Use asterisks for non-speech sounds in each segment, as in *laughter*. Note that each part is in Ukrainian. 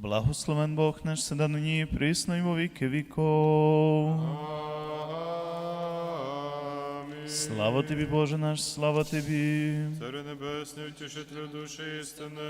Благословен Бог наш седа нині присно і во віки віков. Слава тобі, Боже наш, слава тобі. Царю небесний, утішителю душі істини,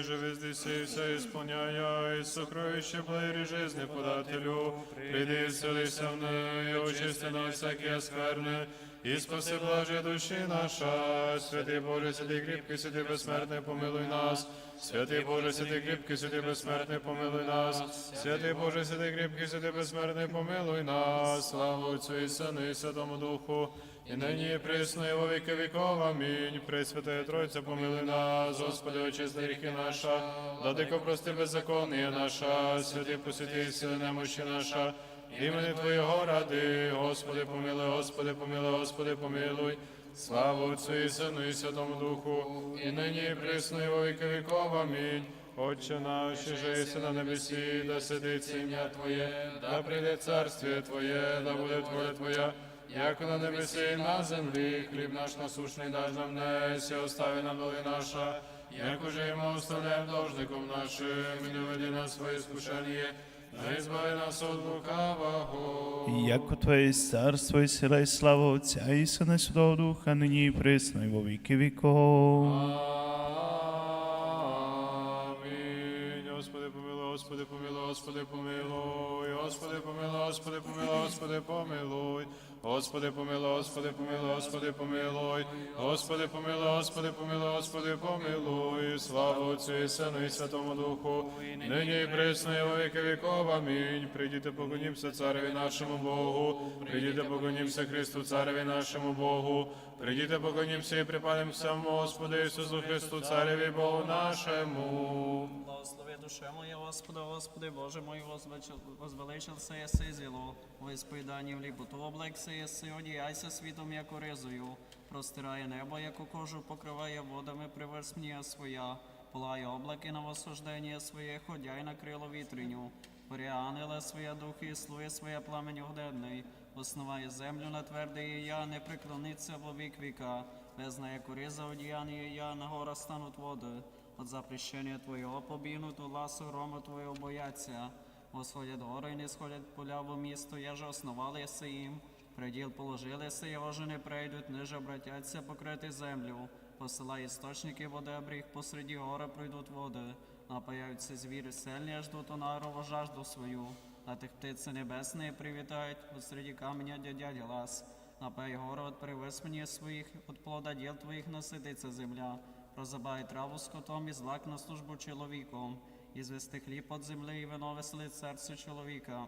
і живи здесь і все ісполняя, і сокровище плеєрі жизни подателю, прийди вселися в неї, очисти нас всякі скверни, і спаси блаже душі наша, святий Боже, святий кріпкий, святий безсмертний, помилуй нас, святий Боже, святий кріпкий, святий безсмертний, помилуй нас, святий Боже, святий кріпкий, святий безсмертний, помилуй нас, слава Отцю і Сину і Святому Духу, і нині і присно, і во віков. Амінь. Пресвятая Тройця, помилуй нас, Господи, очисти гріхи наша, владико прости беззаконня наша, святи посвяти сили немощі наша, імені Твоєго ради, Господи, помилуй, Господи, помилуй, Господи, помилуй. Слава Отцю і Сину і Святому Духу, і нині і во віки віков. Амінь. Отче наш, що єси на небесі, да сидить ім'я Твоє, да прийде царствіє Твоє, да буде воля Твоя, як на небесі і на землі, хліб наш насушний даж нам днес, і остави нам доли наша, як уже ми оставляємо должником нашим, і не веди нас своє скушення, не збави нас от лукавого. Яко Твоє є царство і сила і слава Отця и Сына и Святого Духа, нині и пресно, и во віки веков. Аминь. Господи, помилуй, Господи, помилуй, Господи, помилуй, Господи, помилуй, Господи, помилуй, Господи, помилуй. Господи, помилуй, Господи, помилуй, Господи, помилуй. Господи, помилуй, Господи, помилуй, Господи, помилуй. Слава Отцю і Сину і Святому Духу. Нині і присно і во віки віков. Амінь. Прийдіте, поклонімся цареві нашому Богу. Прийдіте, поклонімся Христу, цареві нашому Богу. Прийдіте, поклонімся і припадемося Господу Ісусу Христу, цареві Богу нашому. Благослови душе моя, Господа, Господи, Боже мой, возвеличил- возвеличился єси зіло, в ісповіданні в ліпоту облекся єси, одіяйся світом, як оризою, простирає небо, як у кожу, покриває водами, приверс мені своя, полає облаки на восхождення своє, ходяй на крило вітриню, поря ангела своя духи, і слує своє пламень огненний, основає землю на тверде і я, не приклониться во вік віка, безна як ориза одіяння я, на гора стануть води. От запрещения Твоего побігнуть, ласу грома Твоего бояться. Восходять гори, не сходять поля во місто, я же основали си їм. Приділ положили си, його же не прийдуть, ниже обратяться покрити землю. Посилай істочники води, обріг посереді гора пройдуть води. Напаяються звірі сильні, аж до тонарову жажду свою. А тих птиці небесні привітають, посереді каменя дядя глас. Напай гору от привисмені своїх, от плода діл твоїх насититься земля. Розабай траву скотом і злак на службу чоловіком, і звести хліб от землі, і вино веселить серце чоловіка.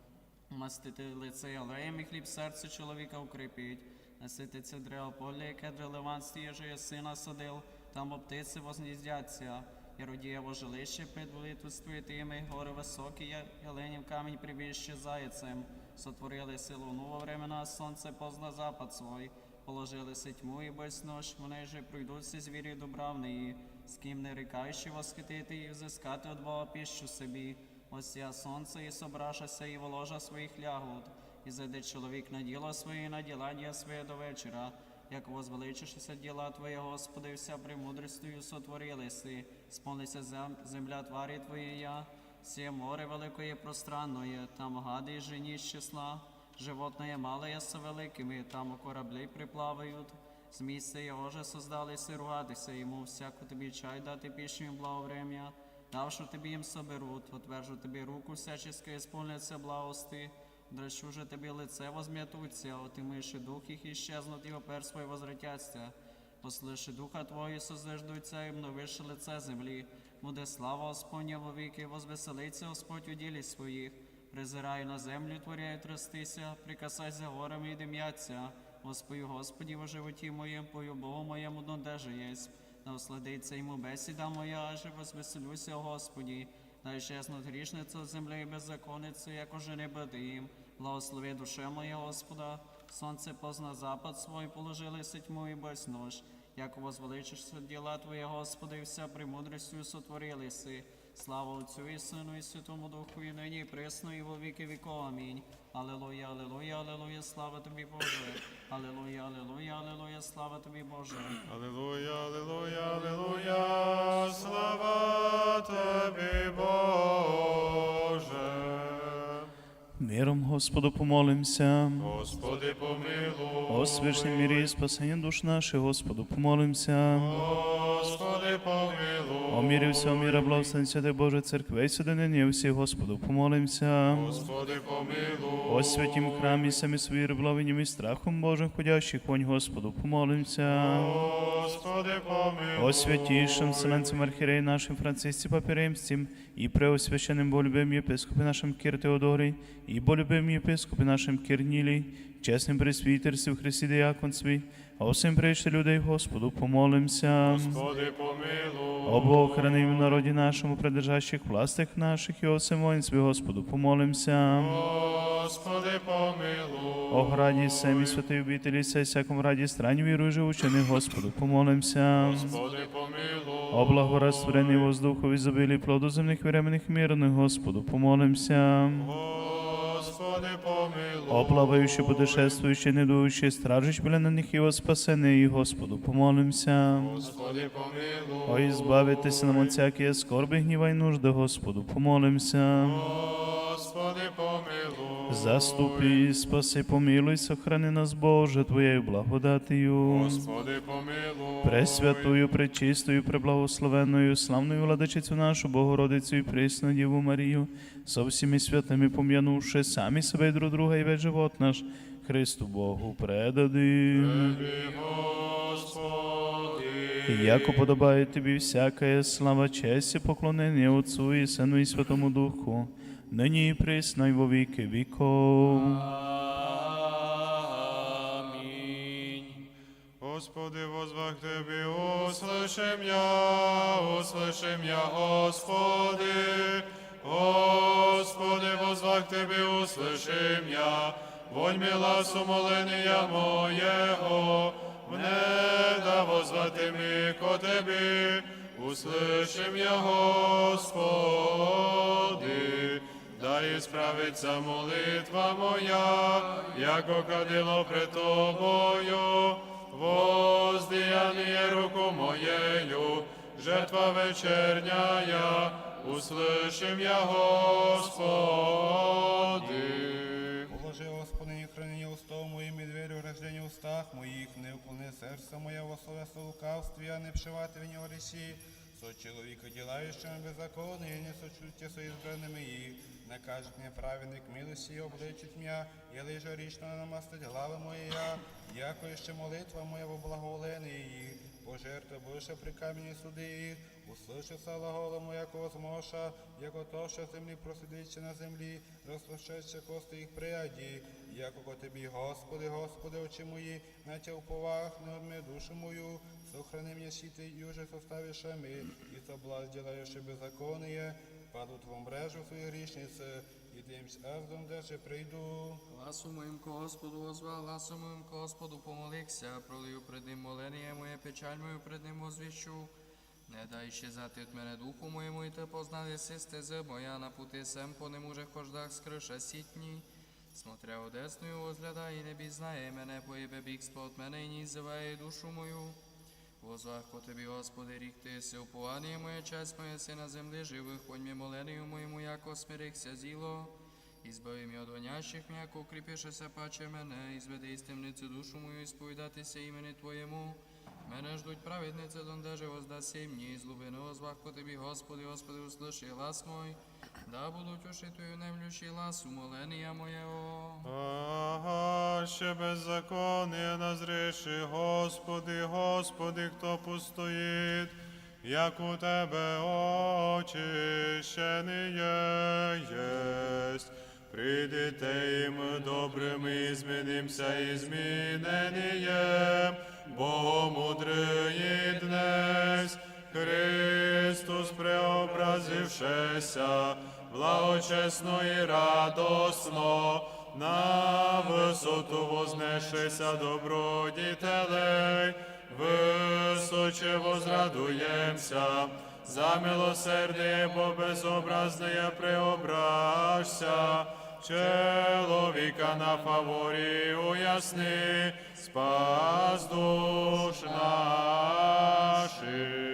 *clears throat* Мастити лице алеєм і хліб серце чоловіка укріпіть. Насититься древо поле, яке дрелеван стіже, є сина садил, там оптиці возніздяться. І родієво жилище під молитвою тими, гори високі, яленів камінь прибіжче заяцем. Сотворили силу нового времена, сонце позна запад свой. Положили тьму і без нож, вони же пройдуться звірі добравної, з ким не рікаючи восхитити і взискати од Бога піщу собі. Ось я сонце і собрашася, і воложа своїх лягод, і зайде чоловік на діло своє, на ділання своє до вечора. Як возвеличишся діла Твоє, Господи, вся премудрістю сотворилися, сповниться зем, земля тварі Твоєя, Сіє море великое пространное, там гади и жени из числа, животное малое со великими, там корабли приплавають. Змій се його же создалися ругатися йому, всяку тобі чай дати пісню їм благоврем'я, давши тобі їм соберуть, отвержу тобі руку всячески исполняться благости, дращу же тобі лице возм'ятуться, отимиши дух їх і щезнуть, і опер свой возвратяться. Послиши духа Твої, созиждуться і обновиши лице землі. Буде слава Господня во віки, возвеселиться Господь у ділі своїх. Призирай на землю, творяй трястися, прикасайся горами і дим'яться. Господи, Господі, во животі моєму, пою Богу моєму, донде єсть. Да осладиться йому бесіда моя, аже возвеселюся, Господі. Дай щезнуть грішницю з землі і беззаконницю, як уже не буде їм. Благослови душе моє, Господа. Сонце позна запад свой, положили тьму і без нож. Як возвеличишся діла Твоє, Господи, і вся премудрістю сотворили си. Слава Отцю і Сину, і Святому Духу, і нині, і пресно, і во віки віков. Амінь. Аллилуйя, аллилуйя, аллилуйя, слава тобі, Боже. Аллилуйя, аллилуйя, аллилуйя, слава тобі, Боже. Аллилуйя, аллилуйя, аллилуйя, слава тобі, Боже. Миром Господу помолимся. Господи, помилуй. О мірі і спасенні душ наших, Господу помолимся. Господи, помилуй. О мірі всього міра, благословен святий Боже, церкви, сюди всі, Господу помолимся. Господи помилуй. О святім храмі, самі свої ревловенням і страхом Божим ходящих, вонь Господу помолимся. Господи помилуй. О святейшем вселенцем архиерей нашим Франциске Папе Римским и преосвященным болюбим епископе нашим Кир Теодорий и болюбим епископе нашим Кирнилий, чесним пресвітерстві в Христі Діаконстві, а усім прийшли людей Господу помолимся. Господи помилуй. О Бог, в народі нашому, придержащих властях наших і о всем воїнстві Господу помолимся. Господи помилуй. О граді семі святої обителі, сей всякому раді страні вірую живучених Господу помолимся. Господи помилуй. О благорастворенні воздуху, ізобілі плоду земних временних мирних, Господу, помолимся. Господи помилуй. О плаваючи, путешествуючи, недуючи, на них його спасений, Господу, помолимся. Господи помилуй. О, ізбавитися нам от всякої скорби, гніва й нужди, Господу, помолимся. Господи помилуй. Заступи, спаси, помилуй, сохрани нас, Боже, Твоєю благодатію. Господи помилуй. Пресвятую, пречистою, преблагословенною, славною владичицю нашу Богородицю і присну Діву Марію, со всіми святими пом'янувши самі себе і друг друга і весь живот наш, Христу Богу предадим. Яко подобає тобі всякая слава, честь і поклонення Отцу і Сину і Святому Духу, нині і присно, і во віки віков. Амінь. Господи, возвах Тебе, услышим я, услышим я, Господи. Господи, возвах Тебе, услышим я, вонь мила сумоления моєго, мне да возвати ми ко Тебе, услышим я, Господи. Да исправиться молитва моя, яко кадило пред тобою, воздіяние руку моєю, жертва вечерняя, услышим я, Господи. Положи, Господи, не храни устов моїм і двері у рожденні устах моїх, не вклони серце моє во словесло лукавстві, а не вшивати в нього лісі. Со чоловіка ділаючими беззаконні, і не сочуття со ізбраними їх. Не кажуть мені праведник милості, обличить м'я, і лиже річно намастить глави моя, яко ще молитва моя во благоволені їх. Пожертва більше при камені суди їх, услышаться глагола моя змоша, яко то, що землі просидиться на землі, розпрощаться кости їх прияді, ко тобі, Господи, Господи, очі мої, на тя уповах, не душу мою, сохрани і уже составиш ми, і соблазн делаєш беззаконие, падуть в мрежу свої грішниці, і димсь аздом, де же прийду. Гласу моїм Господу возва, гласу моїм Господу помолився, пролию пред ним молення моє, печаль мою пред ним возвіщу. Не дай щезати від мене духу моєму, і те познали си стези моя на пути сем по немужих кождах скриша сітні. Смотря одесною возглядай, і не бізнає мене, поїбе бігство от мене, і ні зиває душу мою. Возвах по тобі, Господи, рік ти си уповання моє, часть моя си на землі живих, понь мі молению моєму, яко смирихся зіло. І збави м'я од вонящих м'яко укріпишеся паче мене, і зведи із душу мою, і сповідатися імені Твоєму. Мене ждуть праведниці, дондеже воздаси мені, з глубини озвах по Тобі, Господи, Господи, услыши глас мой, да будуть уши Твою немлющий глас, умолення моєго. Ага, ще беззаконие назреши, Господи, Господи, хто постоїть, як у Тебе очищене єсть. Прийдете їм добрими, і змінимся і зміненієм, бо мудрий днес, Христос преобразившися, благочесно і радосно, на висоту вознешися добродітелей, височе возрадуємся, за милосердие, бо безобразне преображся, чоловіка на фаворі уясни, спас душ наших.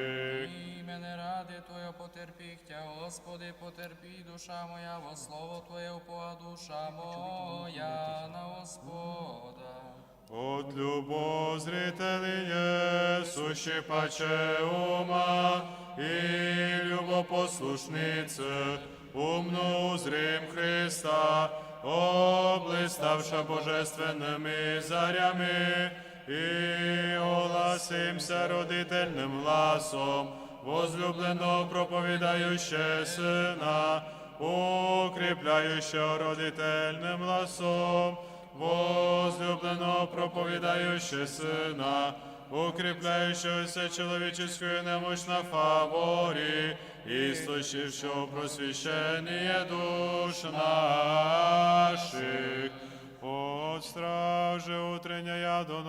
І мене ради Твоє по потерпи, Тя, Господи, потерпи, душа моя, во слово Твоє упова душа моя на Господа. От любозрителі є, суші паче ума, і любопослушнице, умну узрим Христа, облиставша божественними зарями, і огласимся родительним гласом, возлюблено проповідающе сина, укріпляюще родительним гласом, возлюблено проповідаючи сина, укріпляючогося чоловіческою немощ на фаворі, і слышившого просвящення душ наших. От стражи утрення я до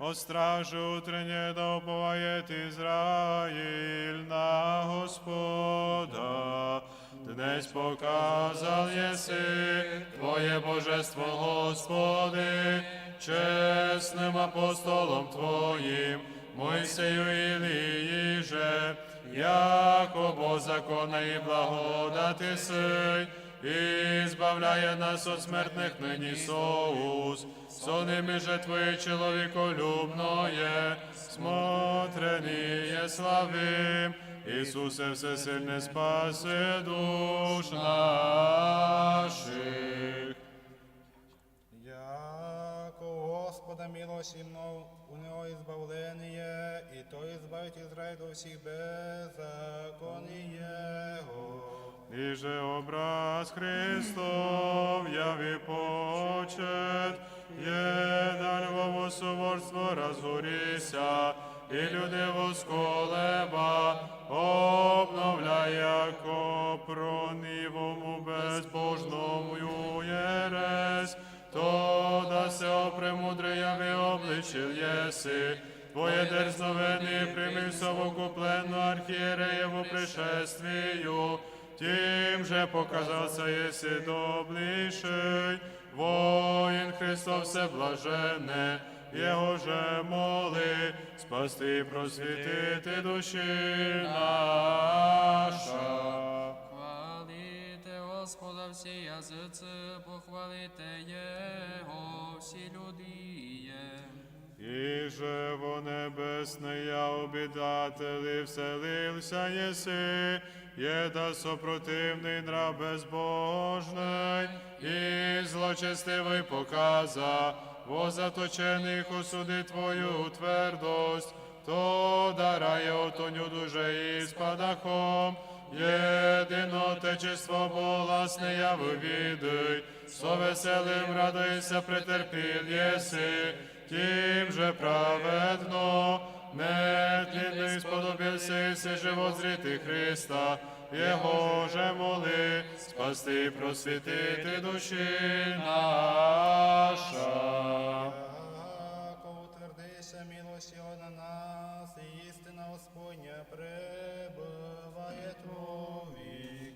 от стражи утрення да уповает Израиль на Господа. Днесь показал еси Твоє божество, Господи, чесним апостолом Твоїм, Мойсею Ілії же, яко Бо закона і благодати сей, і збавляє нас от смертних нині соус, соними же Твоє чоловіколюбноє, смотреніє славим, Ісусе всесильне спаси душ наших. Яко Господа милості мною, у нього избавление, и то избавить Израиль до всіх беззаконий Его. І же образ Христов яви почет, єдан во соборство розгоріся, і люди восколеба, обновляє, яко пронивому безбожному єресь, то да се опремудрияви обличил єси, Твоє дерзновені прийми совокупленно архієреєву пришествію, тим же показався єси добліший, воїн Христос все блаженне, Його же моли, спасти і просвітити душі наша. Хвалите Господа всі язиці, похвалите Його всі людіє. І же во небесне я обідателі вселився єси, єда сопротивний нрав безбожний, і злочестивий показа, во заточених осуди твою твердость, то дарає отоню дуже і спадахом, єдино течество боласне я вивідуй, со веселим радуйся, претерпіл єси, тим же праведно, нетлінний сподобився і все живот зріти Христа, Його же моли, спасти і просвітити душі наша. Утвердися милость Його на нас, і істина Господня пребыває вовік.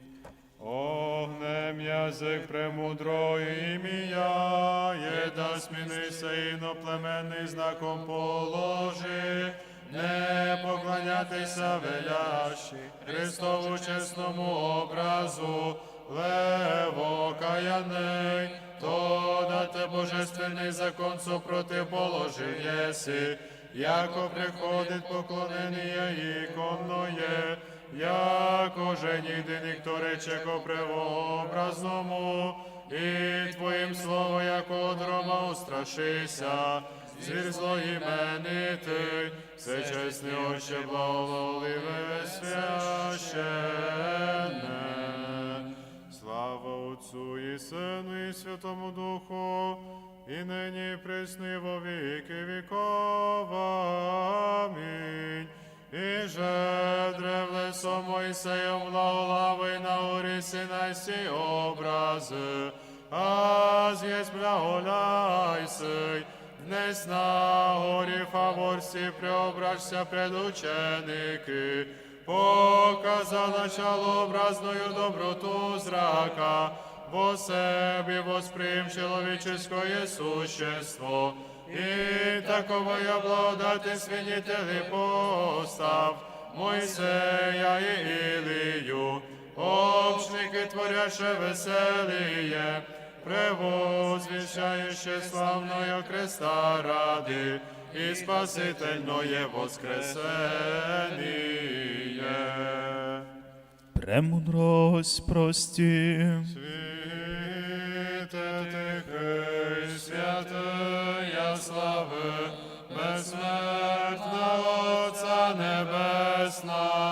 Огнем язик премудрої ім'я, єда смінися іноплеменний знаком положи, не поклонятися велящі, Христову чесному образу, лево каяний, то дате божественний закон супроти положив єси, яко приходить поклонення іконноє, яко же ніде ніхто рече ко превообразному, і Твоїм слово, яко дрома устрашися, звір злоіменитий, всечесний Отче, благоволиве священне. Слава Отцу і Сину, і Святому Духу, і нині і во віки віков. Амінь. І же древлесо Мойсеєм благолавий на горі Синайсі образи, а з'єсть благоляйсий, днес на горі фаворсі преображся пред ученики, показа начало образною доброту зрака, во себе восприм человеческое существо, и таковая благодати свидетели постав, Мойсея і Ілію, общники творяще веселіє, превозвіщаючи славною креста ради і спасительное воскресеніє. Премудрость прості. Світе тихий, святая слави, безсмертного Отця Небесного,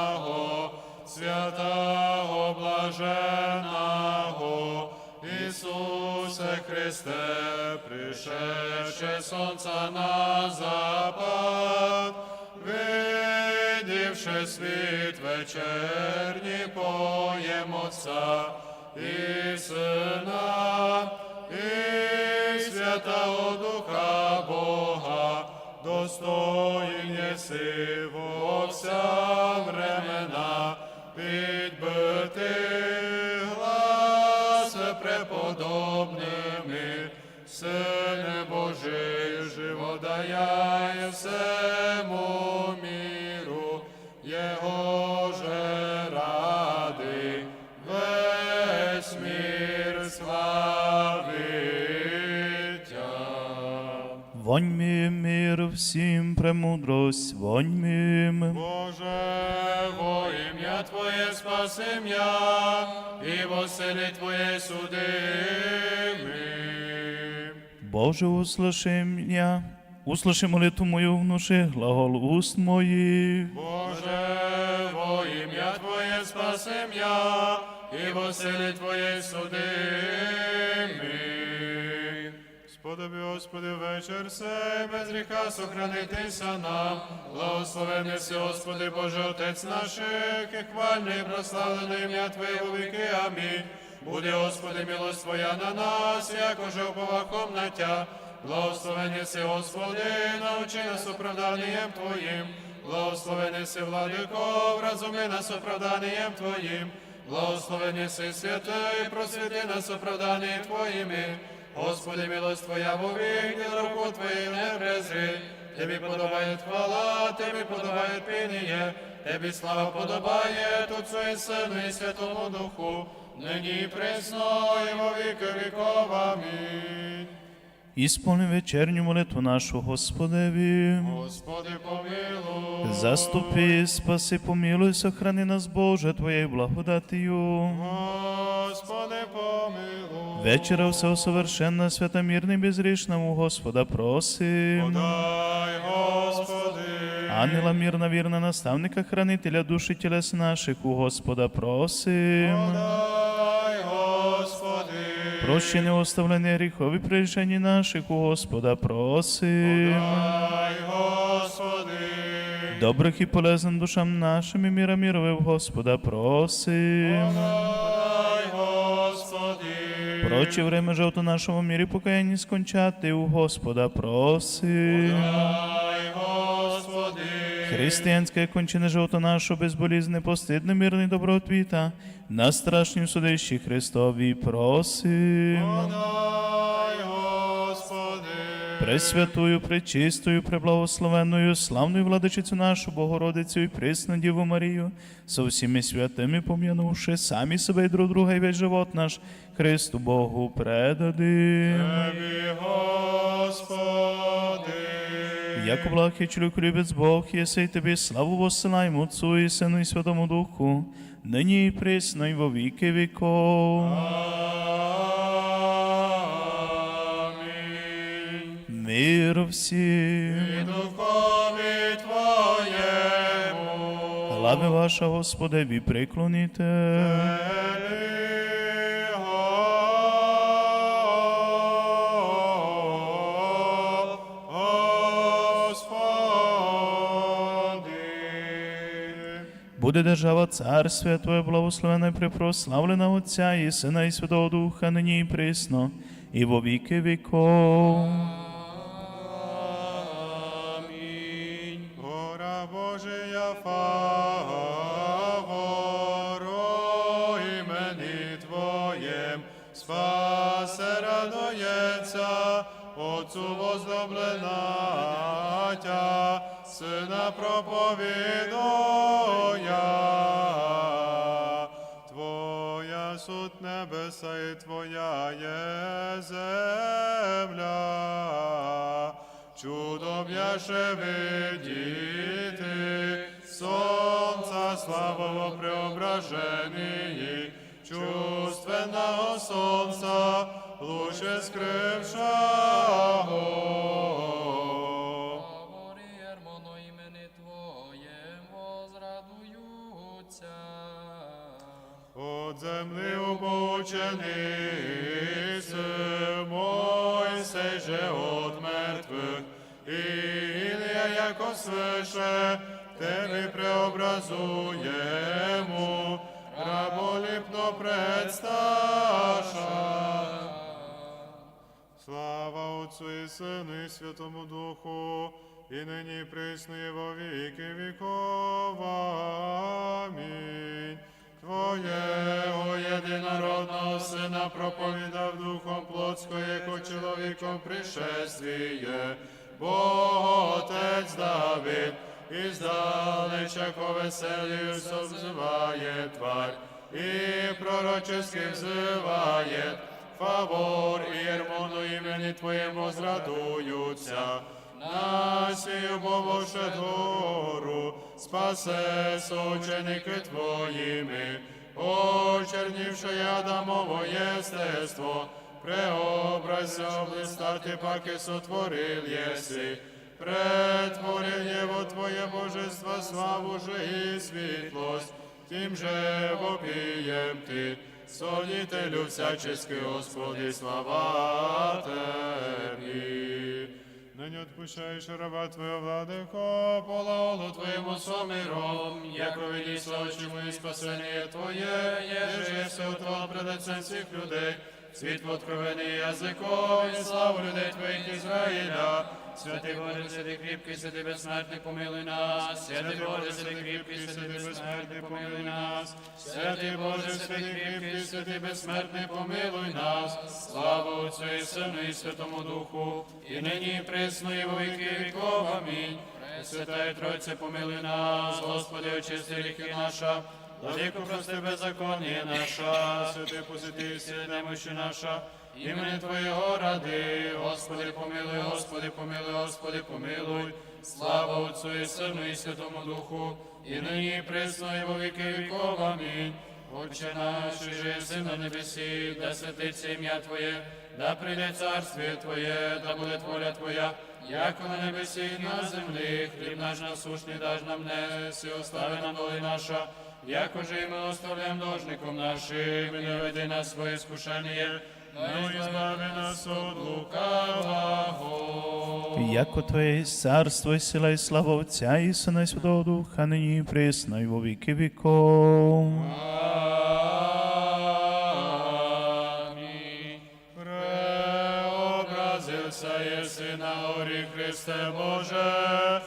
святого блаженого, Ісусе Христе, пришедше сонця на запад, видівши світ вечерній поєм Отця і Сина, і Святого Духа єси во вся времена, підбити глас преподобними, Божий, живодаяє всему славитя. Вонь ми мир всім премудрость, вонь ми. Боже, во ім'я Твоє спаси м'я, і во силі Твоє суди ми. Боже, услыши меня, услыши молитву мою, внуши глагол уст моїх. Боже, во ім'я Твоє спаси м'я, і во силі Твоє суди ми. Сподоби, Господи, вечір сей, без гріха сохранитися нам. Благословений си, Господи, Боже, Отець наших, і хвальне і прославлене ім'я Твоє у віки. Амінь. Буде, Господи, милость Твоя на нас, якоже уповахом на Тя. Благословений си, Господи, научи нас оправданням Твоїм. Благословений си, владико, вразуми нас оправданням Твоїм. Благословений си, святий, просвіти нас оправданням Твоїми. Господи, милость Твоя вовік, і руку Твою не презри. Тобі подобає хвала, Тобі подобає пініє, Тобі слава подобає Отцу і Сину і Святому Духу, нині і присно, і во віки віков. Амінь. Ісполни вечерню молитву нашу Господеві. Господи, помилуй. Заступи, спаси, помилуй, сохрани нас, Боже, Твоєю благодатію. Господи, помилуй. Вечера всього совершенна, свята, мирна і безрішна у Господа просим. Подай, Господи. Ангела мирна, вірна, наставника, хранителя душі тілес наших у Господа просим. Подай, Господи. Прощення оставлення гріхові прирішення наших у Господа просим. Дай, Господи. Добрих і полезним душам нашим і міра мірове в Господа просим. Дай, Господи. Проче время жовто нашому мірі покаянні скончати у Господа проси. Християнське кончене жовто нашу безболізне, постидне, мирне добротвіта, на страшнім судищі Христові просим. Пресвятую, пречистою, преблагословенною, славною владичицю нашу Богородицю і присну Діву Марію, со всіми святими пом'янувши самі себе і друг друга і весь живот наш Христу Богу предадим. Тебі, Господи. Яко благ і чоловік любець Бог, єси тобі славу воссилаємо Отцу і Сину і Святому Духу, нині і присно і во віки віков. Мир всім. І духові Твоєму. Глави ваша, Господеві, приклоніте. Тебі, Господи. Буде держава царствія Твоє благословена і припрославлена Отця і Сина і Святого Духа, нині і присно, і во віки віков. Чудом яше видіти, сонца славово преображении, чувственного сонца, лучше скрившого. От земли обучений свише, тебе преобразуємо, раболіпно предсташа. Слава Отцу і Сину і Святому Духу, і нині і присно і во віки віков. Амінь. Твоєго єдинородного Сина проповідав Духом Плотського, яко чоловіком пришествіє, Бог Давид, і здалечако веселію совзиває тварь, і пророчески взиває, фавор і ермону імені Твоєму зрадуються. На сію Боже двору, спасе сученики Твоїми, очернівши Адамово єстество, преобразя блистати паки сотворил єси, претворив Єво Твоє божество, славу же і світлость, тим же вопієм Ти, солітелю всячески, Господи, слава Тебі. Нині отпущаєш раба Твого владико, полаолу Твоєму сомиром, як проведі очі мої спасення Твоє, єже все утвал пред всіх людей, світло откровений язиком, і славу людей Твоїх Ізраїля. Святий Боже, святий кріпкий, святий безсмертний, помилуй нас. Святий Боже, святий кріпкий, святий безсмертний, помилуй нас. Святий Боже, святий кріпкий, святий безсмертний, помилуй нас. Слава Отцю і Сину і Святому Духу, і нині і присно, і во віки віков. Амінь. Святая Тройце, помилуй нас, Господи, очисти гріхи наша. Владику, прости беззаконні наша, святий позитив, всі немощі наша, імені Твоєго ради, Господи, помилуй, Господи, помилуй, Господи, помилуй, слава Отцу і Сину і Святому Духу, і нині присно, і во віки віков. Амінь. Отче наш, же єси на небесі, да святиться ім'я Твоє, да прийде царствіє Твоє, да буде воля Твоя, як на небесі і на землі, хліб наш насушний даж нам днес, і остави нам доли наша, як уже і ми оставляємо должником нашим, і не веди нас в своє скушення, но і збави нас от лукавого. Яко Твоє царство і сила і слава Отця і Сина і Святого Духа, нині і присно, і во. Преобразився єси на горі Христе Боже,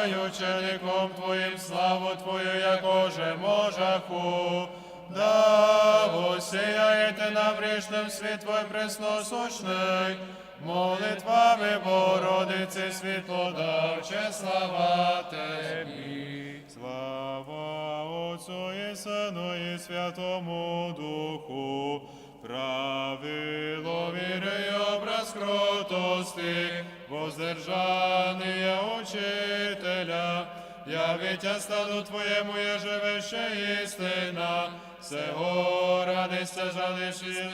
показав учеником Твоїм славу Твою, якоже можаху. Да осіяєте нам грішним світ Твой пресносущний, молитвами Богородиці світло давче слава Тебі. Слава Отцу і Сину і Святому Духу, правило віри й образ кротости, воздержання учителя, явитя стану Твоєму є живе ще істина, сего радися жалиши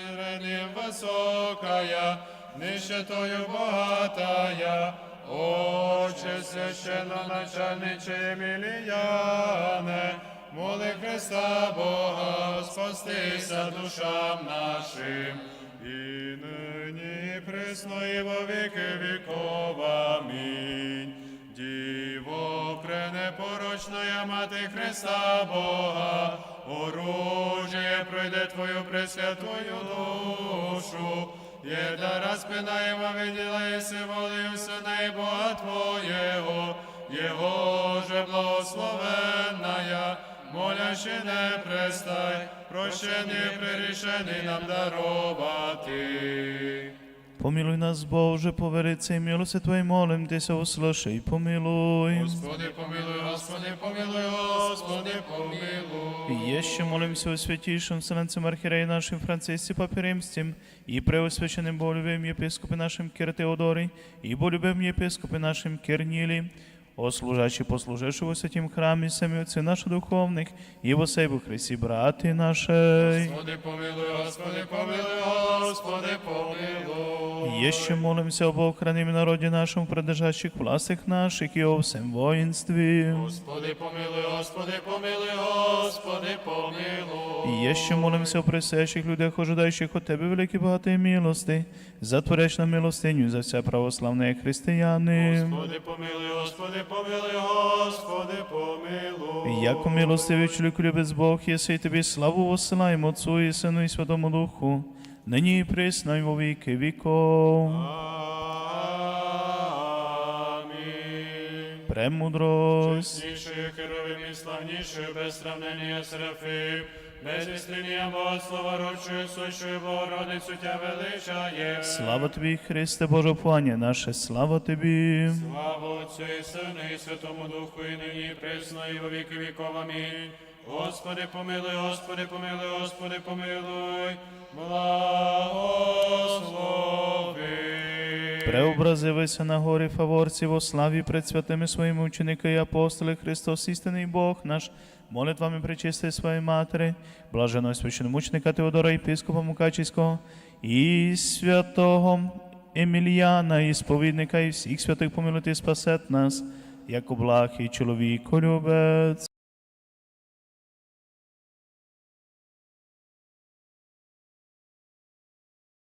високая, нищетою богатая, Отче священно начальниче Еміліяне, моли Христа Бога, спастися душам нашим, і нині і присно, і во віки віков. Амінь. Діво пренепорочная мати Христа Бога, оружие пройде Твою пресвятую душу, Еда распинаема видела, если волею Сына и Бога Твоего, Его же благословенная, молящий не престай, прощення прирішений нам дарувати. Помилуй нас, Боже, по велице и милости Твоей молим Тися, услыши помилуй. Господи, помилуй, Господи, помилуй, Господи, помилуй. И еще молимся о святейшем Вселенцем Архиерее нашим Франциске Папе Римским, и преосвященным Болюбем епископе нашим Кир Теодорий, и Болюбем епископе нашим Кирнилий, о служачі послуживши во святім храмі, самі отці наших духовних, і во сейбу Христі, брати наші. Господи, помилуй, Господи, помилуй, Господи, помилуй. Еще молимся об охранимом народе нашем, продержащих властях наших и о всем воинстве. Господи, помилуй, Господи, помилуй, Господи, помилуй. И еще молимся о присящих людях, ожидающих от Тебе великі багаті милости, затворяч на милостиню за все православні християни. Господи, помилуй, Господи, помилуй, Господи, помилуй. Яко милостивий чоловік любець Бог, єси і Тобі славу посилаємо Отцу і Сину і Святому Духу, нині і присно і во віки віков. Премудрость. Чеснішою керовим і славнішою, без сравнення Серафим, без істиння Богослова, ручою, сущою Богородицю Тя величає. Слава Тобі, Христе Боже, Пані наше, слава Тобі. Слава Отцю і Сину і Святому Духу, і нині, і присно, і во віки віков. Амінь. Господи, помилуй, Господи, помилуй, Господи, помилуй, благослови. Преобразивися на горі фаворці во славі пред святими своїми ученики і апостоли Христос, істинний Бог наш, молитвами причисти своєї матері, блаженого священомучника Теодора єпископа Мукачівського і святого Еміліяна, і сповідника, і всіх святих помилуйте і спасет нас, як і чоловіко любець.